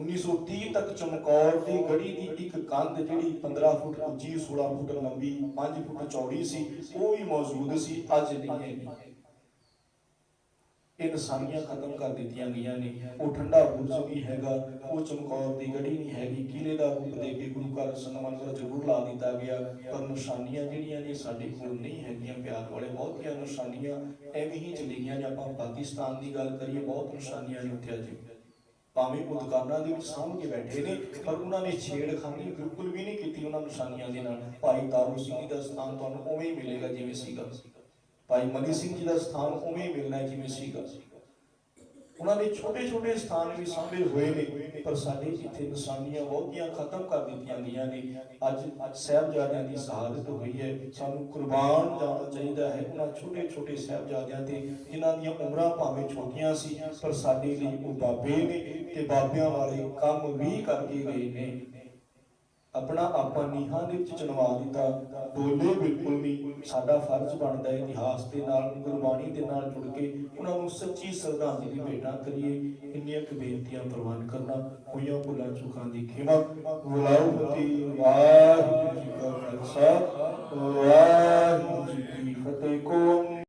1930 ਤੱਕ ਚਮਕੌਰ ਦੀ ਗੜੀ ਦੀ ਇੱਕ ਕੰਧ ਜਿਹੜੀ 15 ਫੁੱਟ ਉੱਚੀ 16 ਫੁੱਟ ਲੰਬੀ 5 ਫੁੱਟ ਚੌੜੀ ਸੀ, ਉਹ ਵੀ ਮੌਜੂਦ ਸੀ, ਅੱਜ ਨਹੀਂ ਹੈਗੀ ਇਹ ਖਤਮ ਕਰ ਦਿੱਤੀਆਂ ਗਈਆਂ ਨੇ। ਉਹ ਠੰਡਾ ਬੁਰਜ ਵੀ ਹੈਗਾ, ਉਹ ਚਮਕੌਰ ਦੀ ਗੜੀ ਨਹੀਂ ਹੈਗੀ ਕਿਲੇ ਦਾ ਰੂਪ ਦੇ ਕੇ ਗੁਰੂ ਘਰ ਸੰਗਮੰਦਰ ਜ਼ਰੂਰ ਲਾ ਦਿੱਤਾ ਗਿਆ, ਪਰ ਨਿਸ਼ਾਨੀਆਂ ਜਿਹੜੀਆਂ ਨੇ ਸਾਡੇ ਕੋਲ ਨਹੀਂ ਹੈਗੀਆਂ, ਪਿਆਰ ਵਾਲੇ ਬਹੁਤੀਆਂ ਨਿਸ਼ਾਨੀਆਂ ਐਵੇਂ ਹੀ ਚਲੀ ਗਈਆਂ ਜੇ ਆਪਾਂ ਪਾਕਿਸਤਾਨ ਦੀ ਗੱਲ ਕਰੀਏ, ਬਹੁਤ ਨਿਸ਼ਾਨੀਆਂ ਨੇ ਉੱਥੇ ਅਜੇ। ਭਾਵੇਂ ਉਹ ਦੁਕਾਨਾਂ ਦੇ ਵਿੱਚ ਸਾਹਮਣੇ ਬੈਠੇ ਨੇ, ਪਰ ਉਹਨਾਂ ਨੇ ਛੇੜਖਾਨੀ ਬਿਲਕੁਲ ਵੀ ਨਹੀਂ ਕੀਤੀ ਉਹਨਾਂ ਨਿਸ਼ਾਨੀਆਂ ਦੇ ਨਾਲ। ਭਾਈ ਤਾਰੂ ਸਿੰਘ ਜੀ ਦਾ ਸਥਾਨ ਤੁਹਾਨੂੰ ਉਵੇਂ ਹੀ ਮਿਲੇਗਾ ਜਿਵੇਂ ਸੀਗਾ। ਭਾਈ ਮਨੀ ਸਿੰਘ ਜੀ ਦਾ ਸਥਾਨ ਉਵੇਂ ਹੀ ਮਿਲਣਾ ਜਿਵੇਂ ਸੀਗਾ। ਉਹਨਾਂ ਦੇ ਛੋਟੇ ਛੋਟੇ ਸਥਾਨ ਵੀ ਸਾਂਭੇ ਹੋਏ ਨੇ, ਪਰ ਸਾਡੇ ਇੱਥੇ ਨਿਸ਼ਾਨੀਆਂ ਬਹੁਤੀਆਂ ਖਤਮ ਕਰ ਦਿੱਤੀਆਂ ਗਈਆਂ ਨੇ। ਅੱਜ ਅੱਜ ਸਾਹਿਬਜ਼ਾਦਿਆਂ ਦੀ ਸ਼ਹਾਦਤ ਹੋਈ ਹੈ। ਸਾਨੂੰ ਕੁਰਬਾਨ ਜਾਣਾ ਚਾਹੀਦਾ ਹੈ ਉਹਨਾਂ ਛੋਟੇ ਛੋਟੇ ਸਾਹਿਬਜ਼ਾਦਿਆਂ ਤੇ, ਜਿਨ੍ਹਾਂ ਦੀਆਂ ਉਮਰਾਂ ਭਾਵੇਂ ਛੋਟੀਆਂ ਸੀ, ਪਰ ਸਾਡੇ ਲਈ ਉਹ ਬਾਬੇ ਨੇ ਤੇ ਬਾਬਿਆਂ ਵਾਲੇ ਕੰਮ ਵੀ ਕਰਕੇ ਗਏ ਨੇ। ਆਪਣਾ ਆਪਾਂ ਨੀਹਾਂ ਦੇ ਵਿੱਚ ਚਣਵਾ ਦਿੱਤਾ। ਬੋਲੇ ਬਿਲਕੁਲ ਨਹੀਂ। ਸਾਡਾ ਫਰਜ਼ ਬਣਦਾ ਹੈ ਇਤਿਹਾਸ ਦੇ ਨਾਲ, ਗੁਰਬਾਣੀ ਦੇ ਨਾਲ ਜੁੜ ਕੇ ਉਹਨਾਂ ਨੂੰ ਸੱਚੀ ਸ਼ਰਧਾਂਜਲੀ ਭੇਟਾਂ ਕਰੀਏ। ਇੰਨੀਆਂ ਕੁ ਬੇਨਤੀਆਂ ਪ੍ਰਵਾਨ ਕਰਨਾ, ਹੋਈਆਂ ਭੁੱਲਾਂ ਚੁੱਕਾਂ ਦੀ ਖਿਮਾ। ਬੁਲਾਓ ਫਤੀ ਵਾਹਿਗੁਰੂ ਜੀ ਕਾ ਖਾਲਸਾ, ਵਾਹਿਗੁਰੂ ਜੀ ਕੀ ਫਤਿਹ। ਕੋ